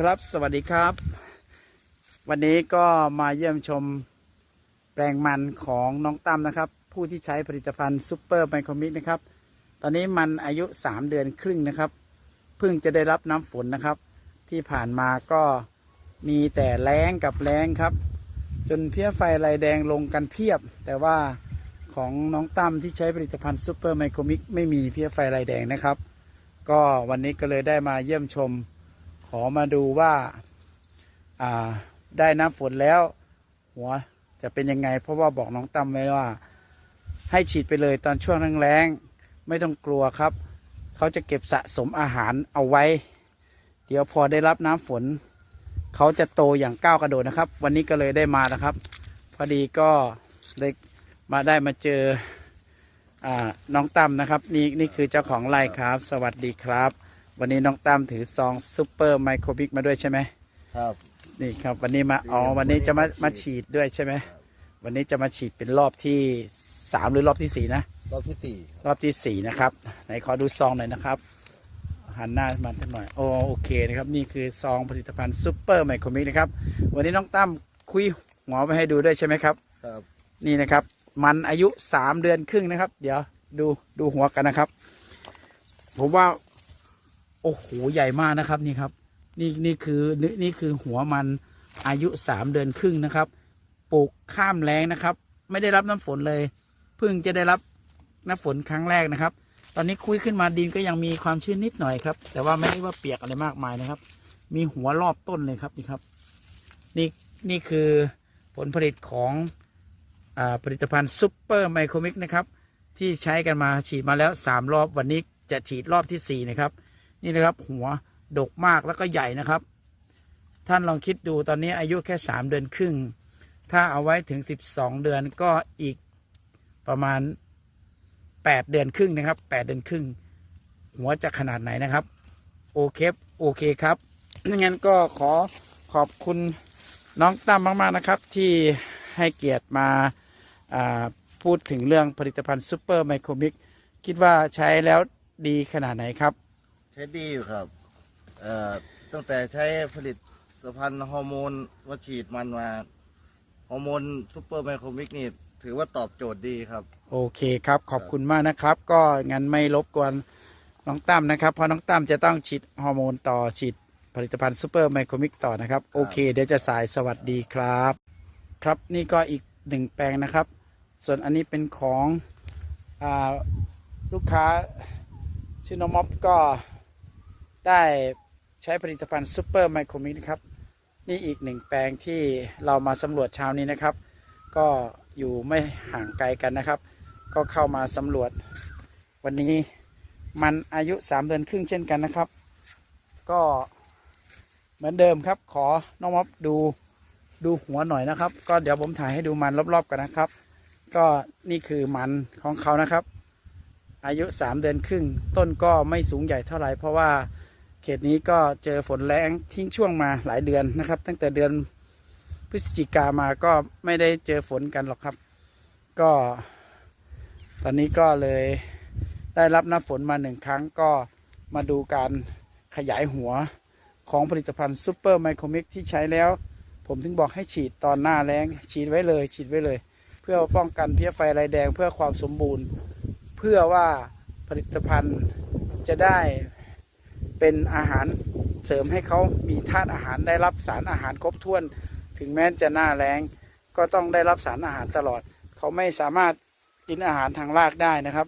ครับสวัสดีครับ วันนี้ก็มาเยี่ยมชมแปลงมันของน้องตั้มนะครับ ผู้ที่ใช้ผลิตภัณฑ์ซูเปอร์ไมโครมิกนะครับ ตอนนี้มันอายุ 3 เดือนครึ่งนะครับ เพิ่งจะได้รับน้ำฝนนะครับ ที่ผ่านมาก็มีแต่แรงกับแรงครับ จนเพี้ยไฟลายแดงลงกันเพียบ แต่ว่าของน้องตั้มที่ใช้ผลิตภัณฑ์ซูเปอร์ไมโครมิกไม่มีเพี้ยไฟลายแดงนะครับ ก็วันนี้ก็เลยได้มาเยี่ยมชม อมาดูว่าอ่าได้น้ำฝนแล้ว หัวจะเป็นยังไง เพราะว่าบอกน้องตั้มไว้ว่า ให้ฉีดไปเลยตอนช่วงแรงๆไม่ต้องกลัวครับ เขาจะเก็บสะสมอาหารเอาไว้ เดี๋ยวพอได้รับน้ำฝน เขาจะโตอย่างก้าวกระโดดนะครับ วันนี้ก็เลยได้มานะครับ พอดีก็ได้มาได้มาเจออาน้องตั้มนะครับ นี่นี่คือเจ้าของไร่ครับ สวัสดีครับ วันนี้น้องตั้มถือซองซูเปอร์ไมโครบิกมาด้วยใช่ไหมครับนี่ครับวันนี้มาอ๋อวันนี้จะมามาฉีดด้วยใช่ไหมวันนี้จะมาฉีดเป็นรอบที่สามหรือรอบที่สี่นะรอบที่สี่รอบที่สี่นะครับไหนขอดูซองหน่อยนะครับหันหน้ามาทักหน่อยโอโอเคนะครับ นี่คือซองผลิตภัณฑ์ซูเปอร์ไมโครมิกนะครับ วันนี้น้องตั้มคุยหัวไปให้ดูด้วยใช่ไหมครับ ครับ นี่นะครับ มันอายุสามเดือนครึ่งนะครับ เดี๋ยวดูดูหัวกันนะครับ ผมว่า โอ้โหใหญ่มากนะครับนี่ครับ นี่นี่คือนี่นี่คือหัวมันอายุสามเดือนครึ่งนะครับปลูกข้ามแรงนะครับ ไม่ได้รับน้ำฝนเลย เพิ่งจะได้รับน้ำฝนครั้งแรกนะครับ ตอนนี้คุยขึ้นมาดินก็ยังมีความชื้นนิดหน่อยครับ แต่ว่าไม่ได้ว่าเปียกอะไรมากมายนะครับ มีหัวรอบต้นเลยครับนี่ครับ นี่นี่คือผลผลิตของอาผลิตภัณฑ์ซุปเปอร์ไมโครมิกนะครับ ที่ใช้กันมาฉีดมาแล้วสามรอบวันนี้จะฉีดรอบที่สี่นะครับ นี่นะครับ หัวดกมากแล้วก็ใหญ่นะครับ ท่านลองคิดดูตอนนี้อายุแค่สามเดือนครึ่ง ถ้าเอาไว้ถึงสิบสองเดือนก็อีกประมาณแปดเดือนครึ่งนะครับแปดเดือนครึ่ง หัวจะขนาดไหนนะครับ โอเคโอเคครับงั้นก็ขอขอบคุณน้องตั้มมาก ๆ นะครับ ที่ให้เกียรติมาาพูดถึงเรื่องผลิตภัณฑ์ซูเปอร์ไมโครมิกคิดว่าใช้แล้วดีขนาดไหนครับ ใช้ดีอยู่ครับเอ่อตั้งแต่ใช้ผลิตภัณฑ์ฮอร์โมนมาฉีดมันมาฮอร์โมนซูเปอร์ไมโครมิกนี่ถือว่าตอบโจทย์ดีครับ โอเคครับ ขอบคุณมากนะครับ ก็งั้นไม่รบกวนน้องตั้มนะครับ เพราะน้องตั้มจะต้องฉีดฮอร์โมนต่อฉีดผลิตภัณฑ์ซูเปอร์ไมโครมิกต่อนะครับ โอเค เดี๋ยวจะสายสวัสดีครับ ครับนี่ก็อีกหนึ่งแปลงนะครับ ส่วนอันนี้เป็นของอาลูกค้าชิโนมอฟก็ ได้ใช้ผลิตภัณฑ์ซูเปอร์ไมโครมิกนะครับ นี่อีกหนึ่งแปลงที่เรามาสำรวจเช้านี้นะครับ ก็อยู่ไม่ห่างไกลกันนะครับ ก็เข้ามาสำรวจ วันนี้มันอายุสามเดือนครึ่งเช่นกันนะครับ ก็เหมือนเดิมครับ ขอน้องม็อบดูดูหัวหน่อยนะครับ ก็เดี๋ยวผมถ่ายให้ดูมันรอบๆกันนะครับ ก็นี่คือมันของเขานะครับ อายุสามเดือนครึ่ง ต้นก็ไม่สูงใหญ่เท่าไหร่เพราะว่า เขตนี้ก็เจอฝนแรงทิ้งช่วงมาหลายเดือนนะครับ ตั้งแต่เดือนพฤศจิกามาก็ไม่ได้เจอฝนกันหรอกครับ ก็ ตอนนี้ก็เลยได้รับน้ำฝนมาหนึ่งครั้งก็มาดูการขยายหัวของผลิตภัณฑ์ซูเปอร์ไมโครมิกที่ใช้แล้ว ผมถึงบอกให้ฉีดตอนหน้าแรงฉีดไว้เลย ฉีดไว้เลย เพื่อป้องกันเพี้ยไฟลายแดงเพื่อความสมบูรณ์ เพื่อว่าผลิตภัณฑ์จะได้ เป็นอาหารเสริมให้เขามีธาตุอาหารได้รับสารอาหารครบถ้วน ถึงแม้จะหน้าแรงก็ต้องได้รับสารอาหารตลอด เขาไม่สามารถกินอาหารทางรากได้นะครับ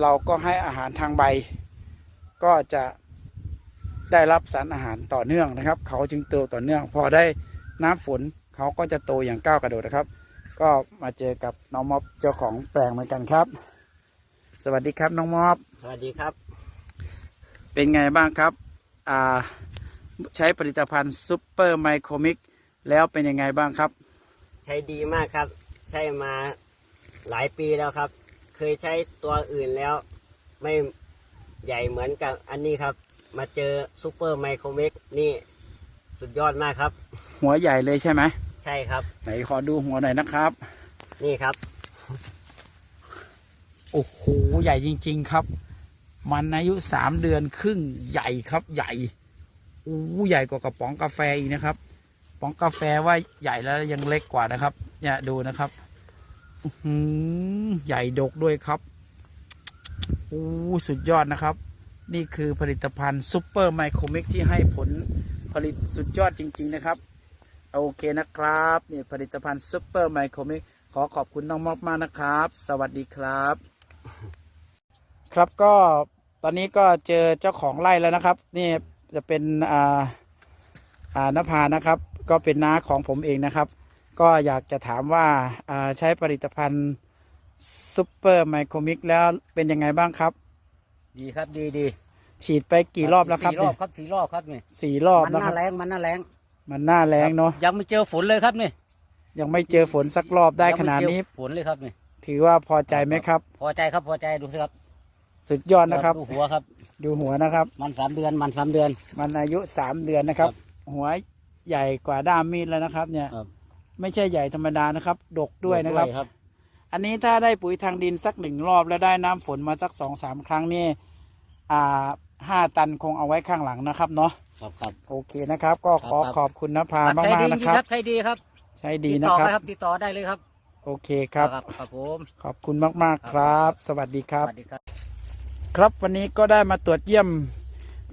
เราก็ให้อาหารทางใบ ก็จะได้รับสารอาหารต่อเนื่องนะครับ เขาจึงเติบต่อเนื่อง พอได้น้ำฝนเขาก็จะโตอย่างก้าวกระโดดนะครับ ก็มาเจอกับน้องมอบเจ้าของแปลงเหมือนกันครับ สวัสดีครับน้องมอบ สวัสดีครับ เป็นไงบ้างครับอ่าใช้ผลิตภัณฑ์ซูเปอร์ไมโครมิกแล้วเป็นยังไงบ้างครับ ใช้ดีมากครับ ใช้มาหลายปีแล้วครับ เคยใช้ตัวอื่นแล้วไม่ใหญ่เหมือนกับอันนี้ครับ มาเจอซูเปอร์ไมโครเมกนี่สุดยอดมากครับ หัวใหญ่เลยใช่ไหมใช่ครับ ไหนขอดูหัวหน่อยนะครับ นี่ครับ โอ้โห ใหญ่จริง ๆ ครับ มันอายุสามเดือนครึ่งใหญ่ครับใหญ่อู้ใหญ่กว่ากระป๋องกาแฟอีกนะครับกระป๋องกาแฟว่าใหญ่แล้วยังเล็กกว่านะครับ เนี่ยดูนะครับอื้อหือใหญ่ดกด้วยครับอู้สุดยอดนะครับ นี่คือผลิตภัณฑ์ซูเปอร์ไมโครมิกที่ให้ผลผลิตสุดยอดจริง ๆนะครับ โอเคนะครับนี่ผลิตภัณฑ์ซูเปอร์ไมโครมิกขอขอบคุณน้องมากมากๆนะครับ สวัสดีครับ ครับก็ ตอนนี้ก็เจอเจ้าของไร่แล้วนะครับ นี่จะเป็นอ่าอ่านภานะครับ ก็เป็นน้าของผมเองนะครับ ก็อยากจะถามว่าอ่าใช้ผลิตภัณฑ์ซูเปอร์ไมโครมิกแล้วเป็นยังไงบ้างครับ ดีครับดีดีฉีดไปกี่รอบแล้วครับสี่รอบเนี่ยครับสี่รอบครับนี่สี่รอบมันนะหคน้ารับ แรงมันหน้าแรงมันหน้าแรงเนาะยังไม่เจอฝนเลยครับนี่ยังไม่เจอฝนสักรอบได้ขนาดนี้ ยังไม่เจอฝนเลยครับนี่ถือว่าพอใจไหมครับ พอใจครับพอใจดูสิครับ สุดยอดนะครับ ดูหัวครับ ดูหัวนะครับ มันสามเดือนมันสามเดือน มันอายุสามเดือนนะครับครับหัวใหญ่กว่าด้ามมีดแล้วนะครับ เนี่ยครับ ไม่ใช่ใหญ่ธรรมดานะครับ ดกด้วยนะครับครับ อันนี้ถ้าได้ปุ๋ยทางดินสักหนึ่งรอบ แล้วได้น้ำฝนมาสักสองสามครั้งนี่อ่าห้าตันคงเอาไว้ข้างหลังนะครับเนาะครับครับ โอเคนะครับ ก็ขอครับขอบคุณนภาใช้มากดีๆจนะริงคๆรับใช้ดีครับใช้ดีติดนะต่อครับได้ครับ ติดต่อได้เลยครับโอเคครับ ครับครับผมขอบคุณมากๆครับ สวัสดีคสรับวัสดีครับ ครับวันนี้ก็ได้มาตรวจเยี่ยม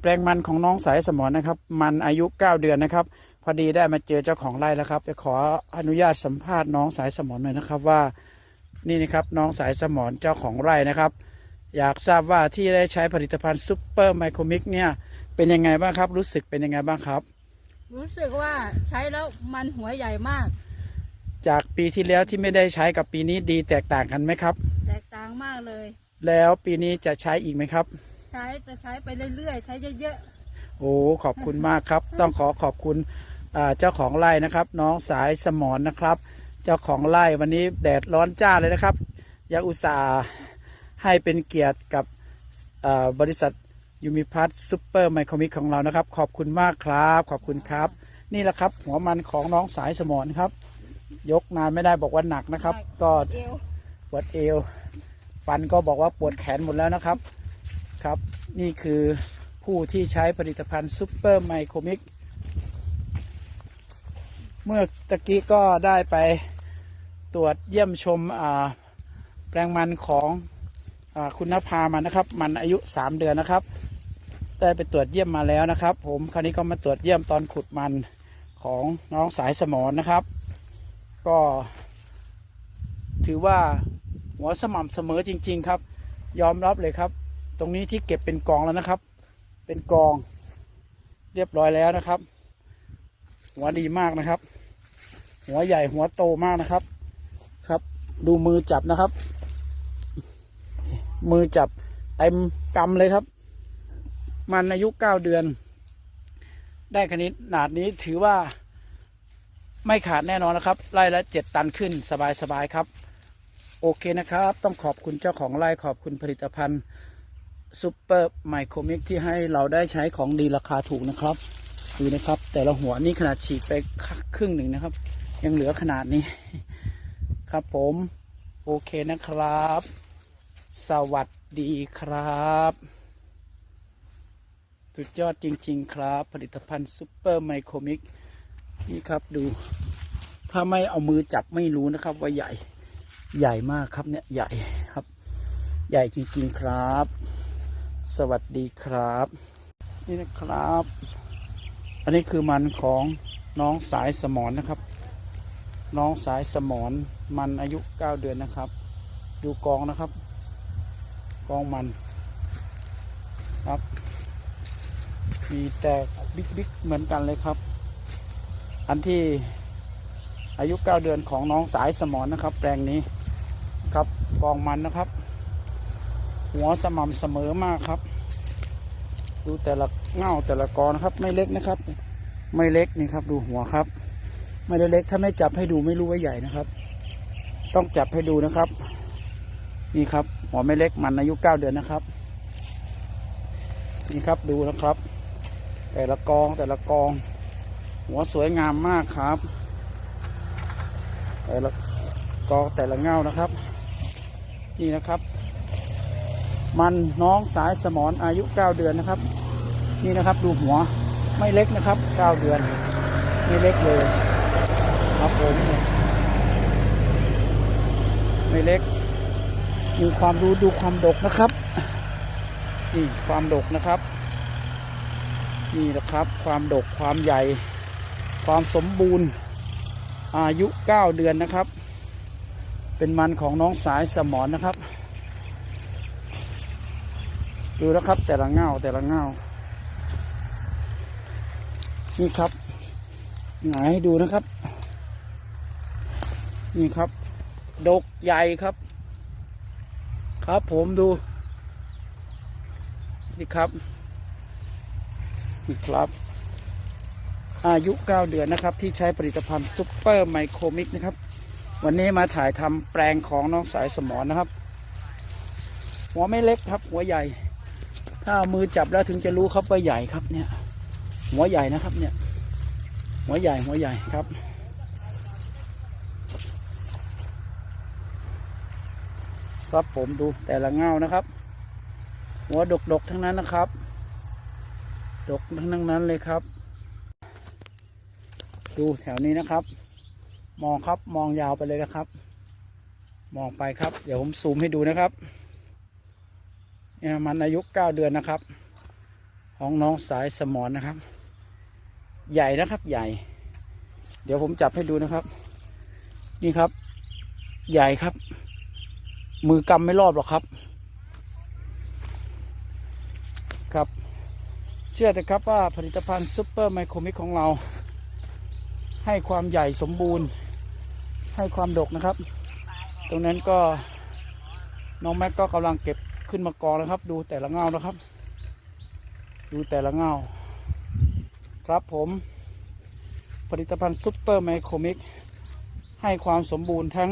แปลงมันของน้องสายสมอนนะครับ มันอายุ 9 เดือนนะครับ พอดีได้มาเจอเจ้าของไร่แล้วครับจะขออนุญาตสัมภาษณ์น้องสายสมอนหน่อยนะครับว่า นี่นะครับน้องสายสมอนเจ้าของไร่นะครับ อยากทราบว่าที่ได้ใช้ผลิตภัณฑ์ซุปเปอร์ไมโครมิกเนี่ยเป็นยังไงบ้างครับ รู้สึกเป็นยังไงบ้างครับ รู้สึกว่าใช้แล้วมันหัวใหญ่มาก จากปีที่แล้วที่ไม่ได้ใช้กับปีนี้ดีแตกต่างกันไหมครับ แตกต่างมากเลย แล้วปีนี้จะใช้อีกไหมครับ ใช้จะใช้ไปเรื่อยๆ ใช้เยอะโอ้ขอบคุณมากครับ ต้องขอขอบคุณอ่าเจ้าของไร่นะครับ น้องสายสมอนนะครับ เจ้าของไร่วันนี้แดดร้อนจ้าเลยนะครับอยาอุตส่าห์ให้เป็นเกียรติกับอ่าบริษัทยูมิพัทซูเปอร์ไมโครมิกของเรานะครับ ขอบคุณมากครับ ขอบคุณครับ นี่แหละครับ หัวมันของน้องสายสมอนครับ ยกนานไม่ได้บอกว่าหนักนะครับ ก็ๆเอวปวดเอว ฟันก็บอกว่าปวดแขนหมดแล้วนะครับครับ นี่คือผู้ที่ใช้ผลิตภัณฑ์ซูเปอร์ไมโครมิกเมื่อตะกี้ก็ได้ไปตรวจเยี่ยมชมแปลงมันของอคุณนภามานะครับ มันอายุ 3 เดือนนะครับ ได้ไปตรวจเยี่ยมมาแล้วนะครับ ผมคราวนี้ก็มาตรวจเยี่ยมตอนขุดมันของน้องสายสมอนนะครับ ก็ถือว่า หัวสม่ำเสมอจริง ๆ ครับ ยอมรับเลยครับ ตรงนี้ที่เก็บเป็นกองแล้วนะครับ เป็นกอง เรียบร้อยแล้วนะครับ หัวดีมากนะครับ หัวใหญ่หัวโตมากนะครับ ครับ ดูมือจับนะครับ มือจับเต็มกำเลยครับ มันอายุเก้าเดือน ได้ขนาดนี้ถือว่าไม่ขาดแน่นอนนะครับไร่ละเจ็ดตันขึ้นสบายๆครับ โอเคนะครับ ต้องขอบคุณเจ้าของไร่ขอบคุณผลิตภัณฑ์ซูเปอร์ไมโครมิกที่ให้เราได้ใช้ของดีราคาถูกนะครับดูนะครับ แต่ละหัวนี่ขนาดฉีดไปครึ่งหนึ่งนะครับ ยังเหลือขนาดนี้ ครับผม โอเคนะครับ สวัสดีครับ สุดยอดจริง ๆ ครับ ผลิตภัณฑ์ซูเปอร์ไมโครมิกนี่ครับดู ถ้าไม่เอามือจับไม่รู้นะครับว่าใหญ่ ใหญ่มากครับเนี่ยใหญ่ครับ ใหญ่จริงๆครับ สวัสดีครับ นี่นะครับ อันนี้คือมันของน้องสายสมอนนะครับ น้องสายสมอนมันอายุเก้าเดือนนะครับ ดูกองนะครับ กองมันครับ มีแต่บิ๊กๆเหมือนกันเลยครับ อันที่อายุ 9 เดือนของน้องสายสมอนนะครับ แปลงนี้ ครับกองมันนะครับ หัวสม่ำเสมอมากครับ ดูแต่ละเง่าแต่ละกอนะครับ ไม่เล็กนะครับ ไม่เล็กนี่ครับ ดูหัวครับ ไม่ได้เล็กถ้าไม่จับให้ดูไม่รู้ว่าใหญ่นะครับ ต้องจับให้ดูนะครับ นี่ครับ หัวไม่เล็กมันอายุ9เดือนนะครับ นี่ครับดูนะครับ แต่ละกองแต่ละกอง หัวสวยงามมากครับแต่ละกองแต่ละเง่านะครับ นี่นะครับ มันน้องสายสมอนอายุ 9 เดือนนะครับ นี่นะครับดูหัวไม่เล็กนะครับเก้าเดือน ไม่เล็กเลย ครับผมไม่เล็ก มีความรู้ดูความดกนะครับ นี่ความดกนะครับ นี่นะครับ ความดกความใหญ่ ความสมบูรณ์อายุ 9 เดือนนะครับ เป็นมันของน้องสายสมอนนะครับ ดูนะครับแต่ละเงาแต่ละเงานี่ครับหงายให้ดูนะครับ นี่ครับ ดกใหญ่ครับ ครับผมดู นี่ครับ นี่ครับ อายุ 9 เดือนนะครับ ที่ใช้ผลิตภัณฑ์ซุปเปอร์ไมโครมิกนะครับ วันนี้มาถ่ายทำแปลงของน้องสายสมอนนะครับ หัวไม่เล็กครับ หัวใหญ่ ถ้าเอามือจับแล้วถึงจะรู้ครับว่าใหญ่ครับเนี่ย หัวใหญ่นะครับ เนี่ย หัวใหญ่หัวใหญ่ครับ ครับผมดูแต่ละเงานะครับ หัวดกๆทั้งนั้นนะครับ ดกทั้งนั้นเลยครับ ดูแถวนี้นะครับ มองครับมองยาวไปเลยนะครับ มองไปครับ เดี๋ยวผมซูมให้ดูนะครับเนี่ยมันอายุเก้าเดือนนะครับ ของน้องสายสมอนนะครับ ใหญ่นะครับใหญ่ เดี๋ยวผมจับให้ดูนะครับ นี่ครับ ใหญ่ครับ มือกำไม่รอบหรอกครับ ครับ เชื่อแต่ครับว่าผลิตภัณฑ์ซุปเปอร์ไมโครมิกของเราให้ความใหญ่สมบูรณ์ ให้ความดกนะครับ ตรงนั้นก็น้องแม็กก็กำลังเก็บขึ้นมากองนะครับ ดูแต่ละเงานะครับ ดูแต่ละเงาครับผม ผลิตภัณฑ์ซุปเปอร์ไมโครมิกให้ความสมบูรณ์ทั้ง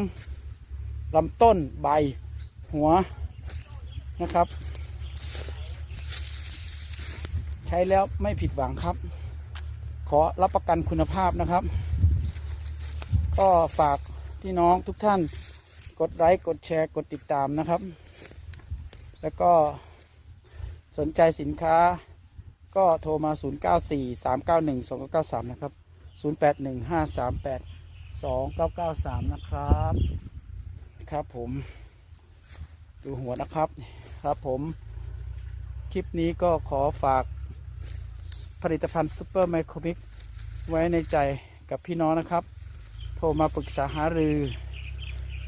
ลำต้นใบหัวนะครับ ใช้แล้วไม่ผิดหวังครับ ขอรับประกันคุณภาพนะครับ ก็ฝาก พี่น้องทุกท่านกดไลค์กดแชร์กดติดตามนะครับ แล้วก็สนใจสินค้าก็โทรมา 0943912993 นะครับ 0815382993 นะครับ ครับผม ดูหัวนะครับครับผม คลิปนี้ก็ขอฝากผลิตภัณฑ์ซูเปอร์ไมโครมิกไว้ในใจกับพี่น้องนะครับ โทรมาปรึกษาหารือ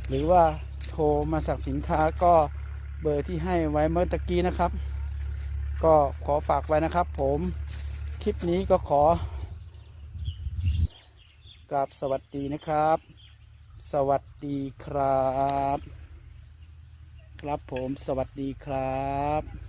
หรือว่าโทรมาสั่งสินค้าก็เบอร์ที่ให้ไว้เมื่อตะกี้นะครับ ก็ขอฝากไว้นะครับ ผมคลิปนี้ก็ขอกราบสวัสดีนะครับ สวัสดีครับ ครับผมสวัสดีครับ